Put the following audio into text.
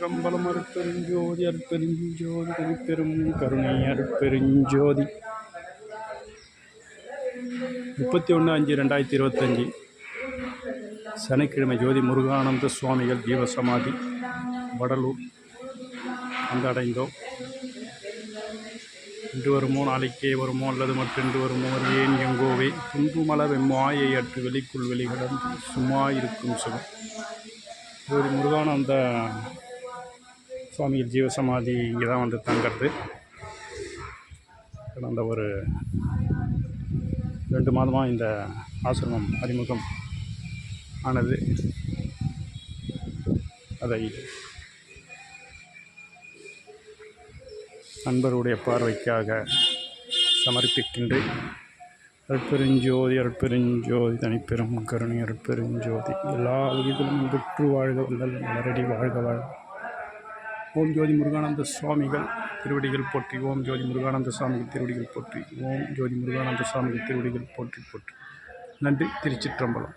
திருச்சிற்றம்பலம் அருட்பெருஞ்சோதி அருட்பெருஞ்சோதி தனிப்பெரும் கருணை அருட்பெருஞ்சோதி முப்பத்தி ஒன்று அஞ்சு ரெண்டாயிரத்தி இருபத்தஞ்சி. சனிக்கிழமை ஜோதி முருகானந்த சுவாமிகள் ஜீவசமாதி வடலூர் வந்தடைந்தோம். இன்று வருமோ நாளைக்கே வருமோ அல்லது மற்றென்று வருமோ ஏன் எங்கோவே. துன்புமல வெம்மாயை அற்று வெளிக்குள் வெளிகளும் சும்மா இருக்கும் சுகம். ஜோதி முருகானந்த சுவாமிகள் ஜீவசமாதி இங்கே தான் வந்து தங்கிறது. கடந்த ஒரு ரெண்டு மாதமாக இந்த ஆசிரமம் அறிமுகம் ஆனது. அதை நண்பருடைய பார்வைக்காக சமர்ப்பிக்கின்றேன் அற்பெருஞ்சோதி அற்பெருஞ்சோதி தனிப்பெரும் கருணை அற்பெருஞ்சோதி எல்லா விதத்திலும் பெற்று வாழ்க வல்லல் மரடி வாழ்க வாழ்க ஓம் ஜோதி முருகானந்த சுவாமிகள் திருவடிகள் போற்றி ஓம் ஜோதி முருகானந்த சுவாமிகள் திருவடிகள் போற்றி ஓம் ஜோதி முருகானந்த சுவாமிகள் திருவடிகள் போற்றி போற்றி. நன்றி திருச்சிற்றம்பலம்.